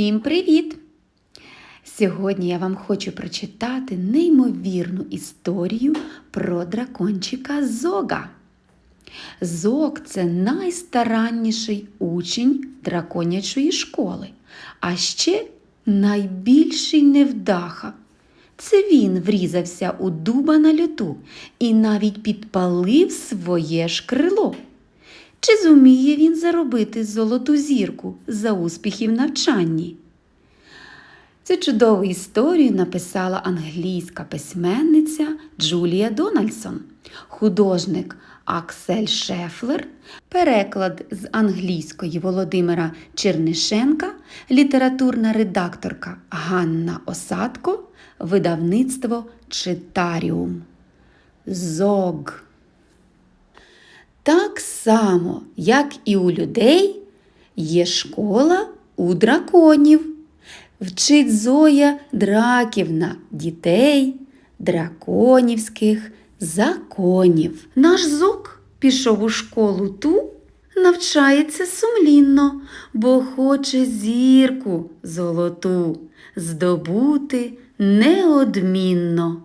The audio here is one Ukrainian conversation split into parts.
Всім привіт! Сьогодні я вам хочу прочитати неймовірну історію про дракончика Зога. Зог це найстаранніший учень драконячої школи, а ще найбільший невдаха. Це він врізався у дуба на льоту і навіть підпалив своє ж крило. Чи зуміє він заробити золоту зірку за успіхи в навчанні? Цю чудову історію написала англійська письменниця Джулія Дональдсон, художник Аксель Шефлер, переклад з англійської Володимира Чернишенка, літературна редакторка Ганна Осадко, видавництво Читаріум. Зог. Так само, як і у людей, є школа у драконів. Вчить Зоя Драківна дітей драконівських законів. Наш зок пішов у школу ту, навчається сумлінно, бо хоче зірку золоту здобути неодмінно.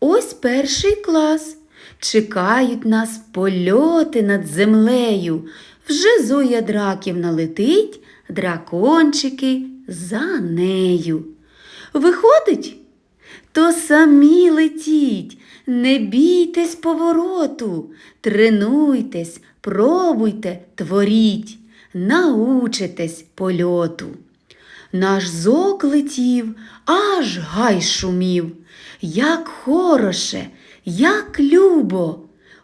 Ось перший клас. Чекають нас польоти над землею. Вже Зоя Драківна летить, дракончики за нею. Виходить? То самі летіть, не бійтесь повороту, тренуйтесь, пробуйте, творіть, научитесь польоту. Наш зок летів, аж гай шумів, як хороше, як любо,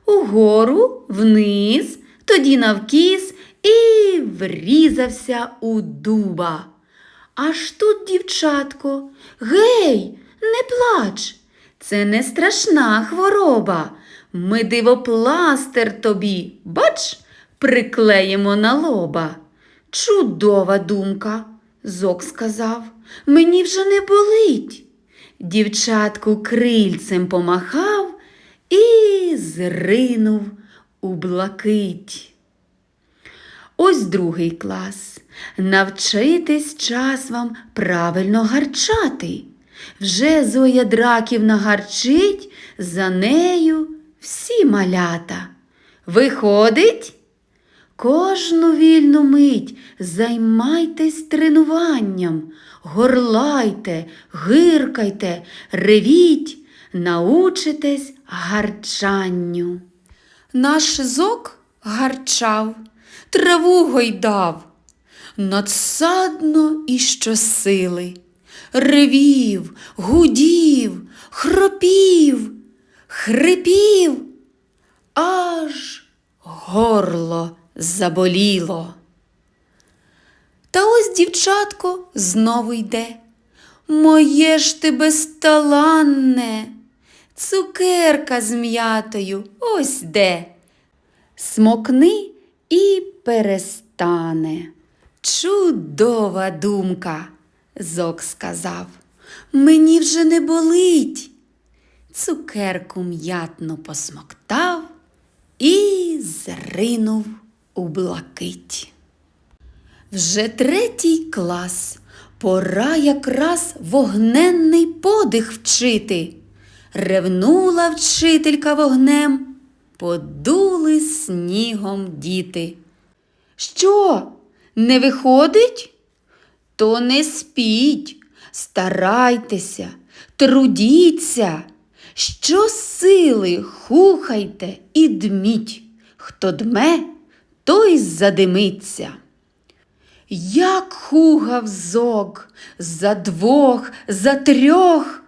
угору, вниз, тоді навкіс і врізався у дуба. Аж тут, дівчатко, гей, не плач, це не страшна хвороба. Ми дивопластер тобі, бач, приклеїмо на лоба. Чудова думка, зок сказав, мені вже не болить. Дівчатку крильцем помахав і зринув у блакить. Ось другий клас. Навчитись час вам правильно гарчати. Вже Зоя Драківна гарчить, за нею всі малята. Виходить? Кожну вільну мить займайтесь тренуванням, горлайте, гиркайте, ревіть, научитесь гарчанню. Наш зок гарчав, траву гойдав, надсадно і щосили. Ревів, гудів, хропів, хрипів, аж горло заболіло. Та ось дівчатко знову йде. Моє ж ти безталанне, цукерка з м'ятою ось де. Смокни і перестане. Чудова думка, зок сказав. Мені вже не болить. Цукерку м'ятно посмоктав і зринув у блакить. Вже третій клас. Пора якраз вогненний подих вчити. Ревнула вчителька вогнем, подули снігом діти. Що, не виходить? То не спіть, старайтеся, трудіться, що сили хухайте і дміть. Хто дме, той задимиться. Як хугав зог за двох, за трьох,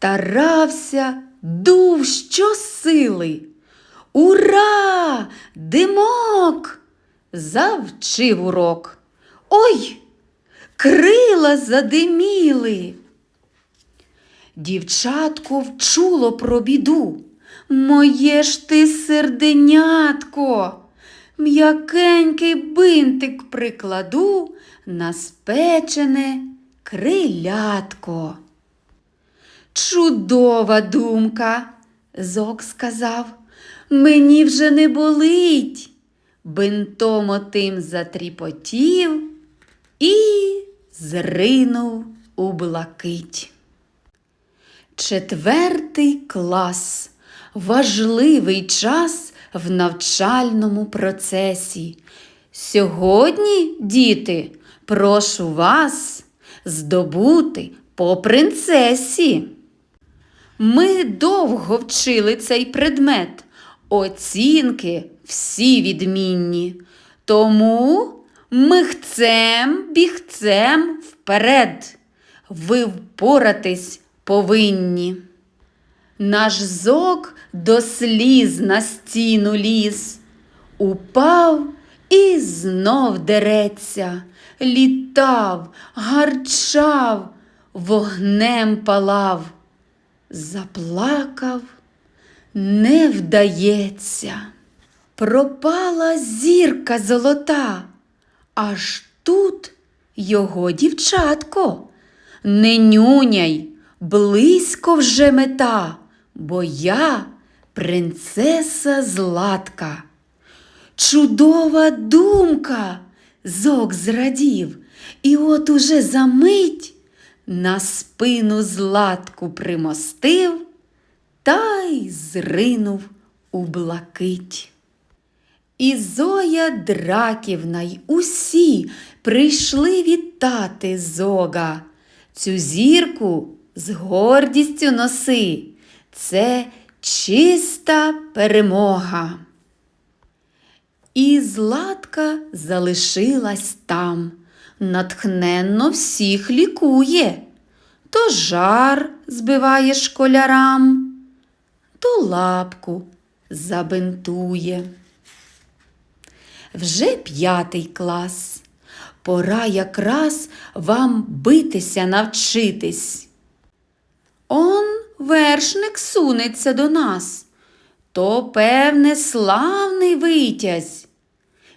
старався, дув щосили. Ура! Димок! Завчив урок. Ой, крила задиміли. Дівчатко вчуло про біду. Моє ж ти серденятко. М'якенький бинтик прикладу на спечене крилятко. Чудова думка, зок сказав, мені вже не болить. Бинтом отим затріпотів і зринув у блакить. Четвертий клас важливий час в навчальному процесі. Сьогодні, діти, прошу вас здобути по принцесі. Ми довго вчили цей предмет, оцінки всі відмінні. Тому михцем, бігцем вперед. Ви впоратись повинні. Наш зок до сліз на стіну ліз, упав і знов дереться, літав, гарчав, вогнем палав, заплакав, не вдається. Пропала зірка золота, аж тут його дівчатко. Не нюняй, близько вже мета, бо я принцеса Златка. Чудова думка, зок зрадів, і от уже за мить на спину златку примостив та й зринув у блакить. І Зоя Драківна й усі прийшли вітати зога. Цю зірку з гордістю носи. Це чиста перемога. І Златка залишилась там, натхненно всіх лікує, то жар збиває школярам, то лапку забинтує. Вже п'ятий клас. Пора якраз вам битися навчитись. Он вершник сунеться до нас, то, певне, славний витязь.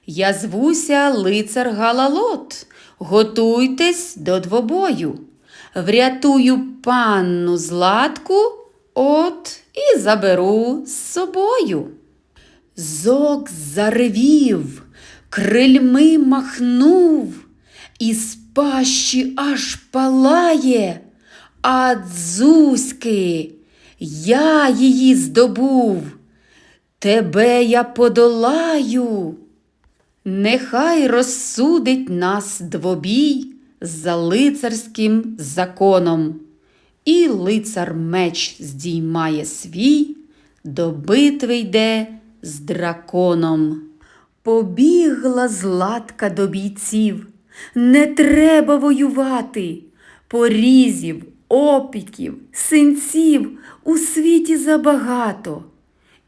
Я звуся лицар Галалот, готуйтесь до двобою. Врятую панну Златку, от і заберу з собою. Зок заревів, крильми махнув, і з пащі аж палає, а дзузьки, я її здобув, тебе я подолаю. Нехай розсудить нас двобій за лицарським законом, і лицар меч здіймає свій, до битви йде з драконом. Побігла златка до бійців. Не треба воювати. Порізів, опіків, синців у світі забагато.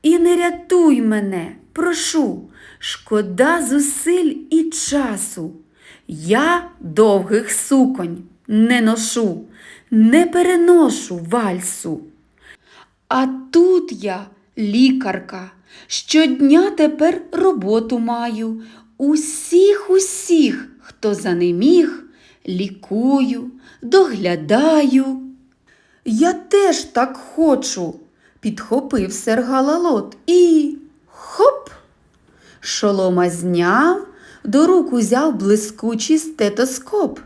І не рятуй мене, прошу, шкода зусиль і часу. Я довгих суконь не ношу, не переношу вальсу. А тут я, лікарка, щодня тепер роботу маю. Усіх, усіх, хто занеміг, лікую, доглядаю. Я теж так хочу, підхопив сергалалот і хоп! Шолома зняв, до рук узяв блискучий стетоскоп.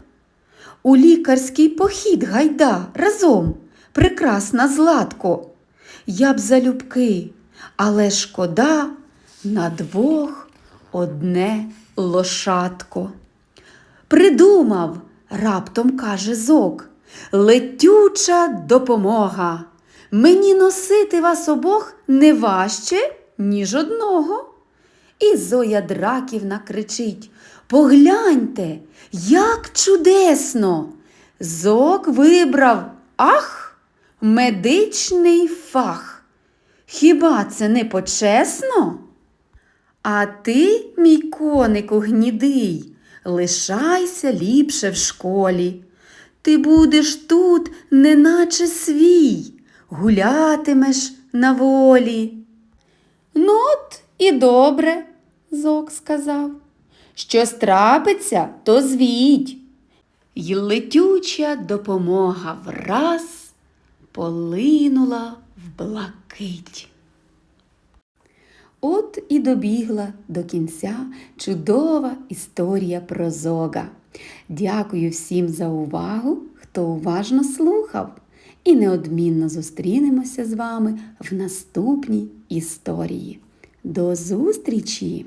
У лікарський похід гайда разом, прекрасна златко. Я б залюбки, але шкода на двох одне лошадко. Придумав, раптом каже зок, летюча допомога. Мені носити вас обох не важче, ніж одного. І Зоя Драківна кричить Погляньте, як чудесно! Зок вибрав ах, медичний фах. Хіба це не почесно? А ти, мій конику гнідий, лишайся ліпше в школі. Ти будеш тут, неначе свій, гулятимеш на волі. Ну от і добре, зок сказав. Щось трапиться, то звіть. Й летюча допомога враз полинула в блакить. От і добігла до кінця чудова історія про зога. Дякую всім за увагу, хто уважно слухав. І неодмінно зустрінемося з вами в наступній історії. До зустрічі!